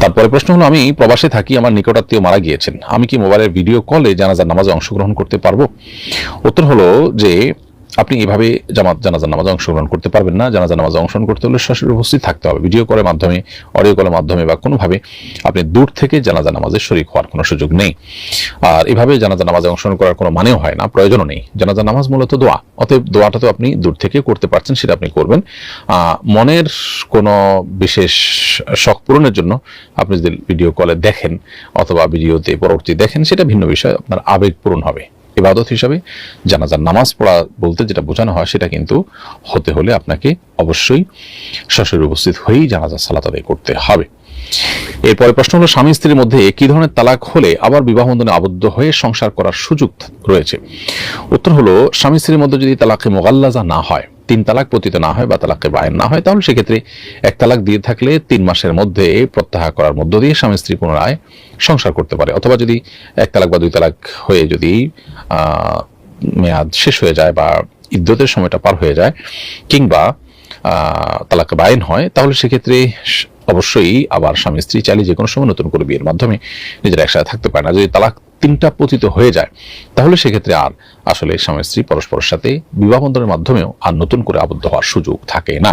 তারপরে প্রশ্ন হলো, আমি প্রবাসে থাকি, আমার নিকটাত্মীয় মারা গিয়েছেন। আমি কি মোবাইলের ভিডিও কলে জানাজার নামাজে অংশগ্রহণ করতে পারব? উত্তর হলো যে আপনি এভাবে জামাত জানাজার নামাজে অংশগ্রহণ করতে পারবেন না। জানাজার নামাজে অংশগ্রহণ করতে হলে সরাসরি উপস্থিত থাকতে হবে। ভিডিও কলের মাধ্যমে, অডিও কলের মাধ্যমে বা কোনোভাবে আপনি দূর থেকে জানাজা নামাজে শরিক হওয়ার কোনো সুযোগ নেই। আর এভাবে জানাজা নামাজে অংশগ্রহণ করার কোনো মানেও হয় না, প্রয়োজনও নেই। জানাজা নামাজ মূলত দোয়া। অতএব দোয়াটা তো আপনি দূর থেকে করতে পারছেন, সেটা আপনি করবেন। মনের কোনো বিশেষ শখ পূরণের জন্য আপনি যদি ভিডিও কলে দেখেন অথবা ভিডিওতে পরবর্তী দেখেন, সেটা ভিন্ন বিষয়। আপনার আবেগ পূরণ হবে। ইবাদত হিসাবে জানাজার নামাজ পড়া বলতে যেটা বোঝানো হয় সেটা কিন্তু হতে হলে আপনাকে অবশ্যই সশরীরে উপস্থিত হয়েই জানাজার সালাত আদায় করতে হবে। এরপরে প্রশ্ন হলো, স্বামী স্ত্রীর মধ্যে কি ধরনের তালাক হলে আবার বিবাহ বন্ধনে আবদ্ধ হয়ে সংসার করার সুযোগ রয়েছে? উত্তর হলো, স্বামী স্ত্রীর মধ্যে যদি তালাকে মোগাল্লাজা না হয় তিন তালাক পতিত না হয় বা তালাকে বায়ন না হয়, তাহলে সেক্ষেত্রে এক তালাক দিয়ে থাকলে তিন মাসের মধ্যে প্রত্যাহার করার মধ্য দিয়ে স্বামী স্ত্রী পুনরায় সংসার করতে পারে। অথবা যদি এক তালাক বা দুই তালাক হয়ে যদি মেয়াদ শেষ হয়ে যায় বা ইদ্যতের সময়টা পার হয়ে যায় কিংবা তালাক বায়ন হয়, তাহলে সেক্ষেত্রে অবশ্যই আবার স্বামী স্ত্রী চাইলে যে কোনো সময় নতুন করে বিয়ের মাধ্যমে নিজেরা একসাথে থাকতে পারে না। যদি তালাক তিনটা পতিত হয়ে যায়, তাহলে সেক্ষেত্রে আর আসলে স্বামী স্ত্রী পরস্পরের সাথে বিবাহ বন্ধনের মাধ্যমেও আর নতুন করে আবদ্ধ হওয়ার সুযোগ থাকে না।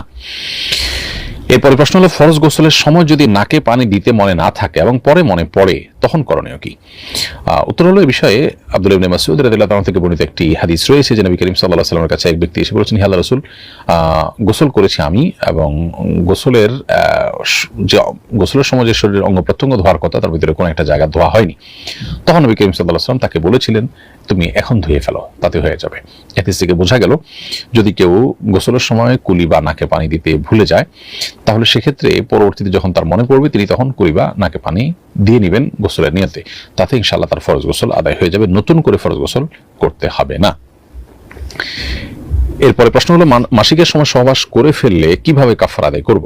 এরপরে প্রশ্ন হলো, ফরজ গোসলের সময় যদি নাকে পানি দিতে মনে না থাকে এবং পরে মনে পড়ে, তখন করণীয় কি? উত্তর হলো এই বিষয়ে আব্দুল ইবনে মাসউদ রাদিয়াল্লাহু থেকে বর্ণিত একটি হাদিস রয়েছে যে নবী করিম সাল্লাল্লাহু আলাইহি সাল্লামের কাছে এক ব্যক্তি এসে বলেছেন আল্লাহ রাসূল গোসল করেছি আমি এবং গোসলের যে গোসলের সময় যে শরীরের অঙ্গ প্রত্যঙ্গ ধোয়ার কথা, তার ভিতরে কোনো একটা জায়গা ধোয়া হয়নি। তখন নবী করিম সাল্লাল্লাহু আলাইহি তাকে বলেছিলেন তুমি এখন ধুয়ে ফেলো, তাতে হয়ে যাবে। এতে থেকে বোঝা গেল, যদি কেউ গোসলের সময় কুলি বা নাকে পানি দিতে ভুলে যায়, তাহলে সেক্ষেত্রে পরবর্তীতে যখন তার মনে পড়বে, তিনি তখন কুলি বা নাকে পানি দিয়ে নেবেন গোসলের নিয়তে। তাতে ইনশাল্লাহ তার ফরজ গোসল আদায় হয়ে যাবে, নতুন করে ফরজ গোসল করতে হবে না। এরপরে প্রশ্ন হলো মাসিকের সময় সহবাস করে ফেললে কীভাবে কাফার আদায় করব?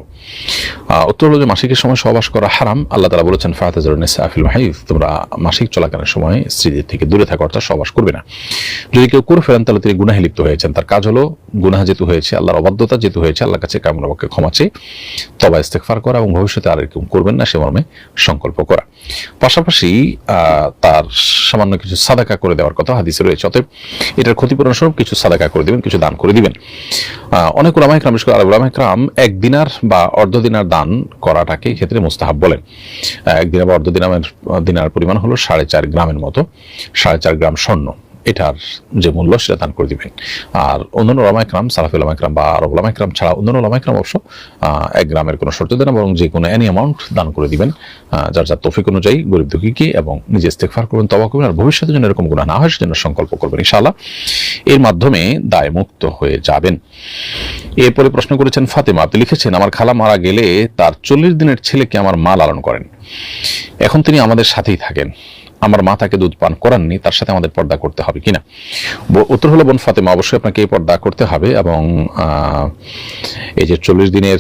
উত্তর হলো যে, মাসিকের সময় সহবাস করা হারাম। আল্লাহ তালা বলেছেন ফাহাতুল হাইফ তোমরা মাসিক চলাকালীন সময় স্ত্রীদের থেকে দূরে থাকা, অর্থাৎ সহবাস করবে না। যদি কেউ করে ফেলেন, তাহলে তিনি গুনাহে লিপ্ত হয়েছেন। তার কাজ হলো, গুনাহ যেহেতু হয়েছে, আল্লাহর অবাধ্যতা যেহেতু হয়েছে, আল্লাহর কাছে কামরাবাকে ক্ষমা চেয়ে তবা ইস্তেকফার করা এবং ভবিষ্যতে আর এরকম করবেন না, সে মর্মে সংকল্প করা। পাশাপাশি তার সামান্য কিছু সাদাকা করে দেওয়ার কথা হাদিসে রয়েছে। অতএব এটার ক্ষতিপূরণ স্বরূপ কিছু সাদাকা করে দেবেন, কিছু দান করে দিবেন। অনেক ওলামা ইকরাম বিশেষ করে আরব ওলামা ইকরাম এক দিনার বা অর্ধ দিনার দান করাটাকে ক্ষেত্রে মুস্তাহাব বলেন। এক দিনার বা অর্ধ দিনামের, দিনার পরিমাণ হলো সাড়ে চার গ্রামের মতো, সাড়ে চার গ্রাম স্বর্ণ। এটার যে মূল্য সেটা দান করে দিবেন। আর অন্যান্য ওলামাইকরাম সালাফি ওলামাইকরাম বা আরব ওলামাইকরাম ছাড়া অন্যান্য ওলামাইকরাম অবশ্য এক গ্রামের কোনো শর্ত দেন বরং যে কোনো অ্যানি অ্যামাউন্ট দান করে দিবেন। যার যার তৌফিক অনুযায়ী গরিব দুঃখীকে এবং নিজে ইস্তেকফার করবেন তবা করবেন আর ভবিষ্যতে যেন এরকম গুণা না হয়, সেজন্য সংকল্প করবেন ইনশাআল্লাহ। এর মাধ্যমে দায় মুক্ত হয়ে যাবেন। এরপরে প্রশ্ন করেছেন ফাতেমা, আপনি লিখেছেন, আমার খালা মারা গেলে তার চল্লিশ দিনের ছেলেকে আমার মা লালন করেন। এখন তিনি আমাদের সাথেই থাকেন। আমার মা তাকে দুধ পান করাননি, তার সাথে আমাদের পর্দা করতে হবে কিনা? উত্তর হলো বোন ফাতেমা, অবশ্যই আপনাকে এই পর্দা করতে হবে এবং এই যে চল্লিশ দিনের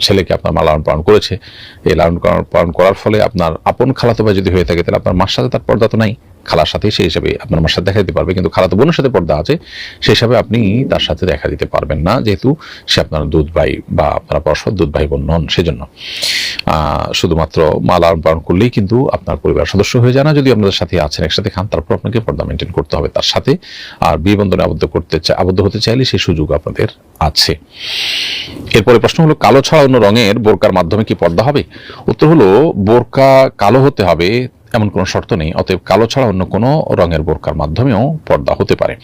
ছেলেকে আপনার মা লালন পালন করেছে, এই লালন পালন- পালন করার ফলে আপনার আপন খালাতো ভাই যদি হয়ে থাকে, তাহলে আপনার মার সাথে তার পর্দা তো নাই। খালার সাথে সেই হিসাবে আপনার মার সাথে দেখা দিতে পারবে, কিন্তু খালাতো বোনের সাথে পর্দা আছে, সেই হিসাবে আপনি তার সাথে দেখা দিতে পারবেন না, যেহেতু সে আপনার দুধ ভাই বা আপনার পরস্পর দুধ ভাই বোন নন, সেজন্য। শুধুমাত্র মা লালন পালন করলেই কিন্তু আপনার পরিবার সদস্য হয়ে যায় না, যদি আপনাদের সাথে আছেন, একসাথে খান, তারপর আপনাকে পর্দা মেনটেন করতে হবে তার সাথে, আর বিয়ে বন্ধনে আবদ্ধ করতে চা- আবদ্ধ হতে চাইলে সেই সুযোগ আপনাদের আছে। এরপরে প্রশ্ন হলো, কালো ছাড়া অন্য রঙের বোরকার মাধ্যমে কি পর্দা হবে? উত্তর হলো, বোরকা কালো হতে হবে এমন কোনো শর্ত নেই, অতএব কালো ছাড়া অন্য কোনো রঙের বোরকার মাধ্যমেও পর্দা হতে পারে।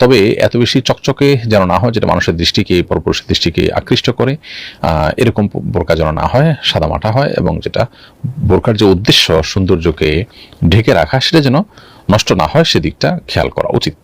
তবে এত বেশি চকচকে যেন না হয়, যেটা মানুষের দৃষ্টিকে, পরপুরুষের দৃষ্টিকে আকৃষ্ট করে এরকম বোরকা যেন না হয়, সাদা মাঠা হয় এবং যেটা বোরকার যে উদ্দেশ্য সৌন্দর্যকে ঢেকে রাখা, সেটা যেন নষ্ট না হয়, সেদিকটা খেয়াল করা উচিত।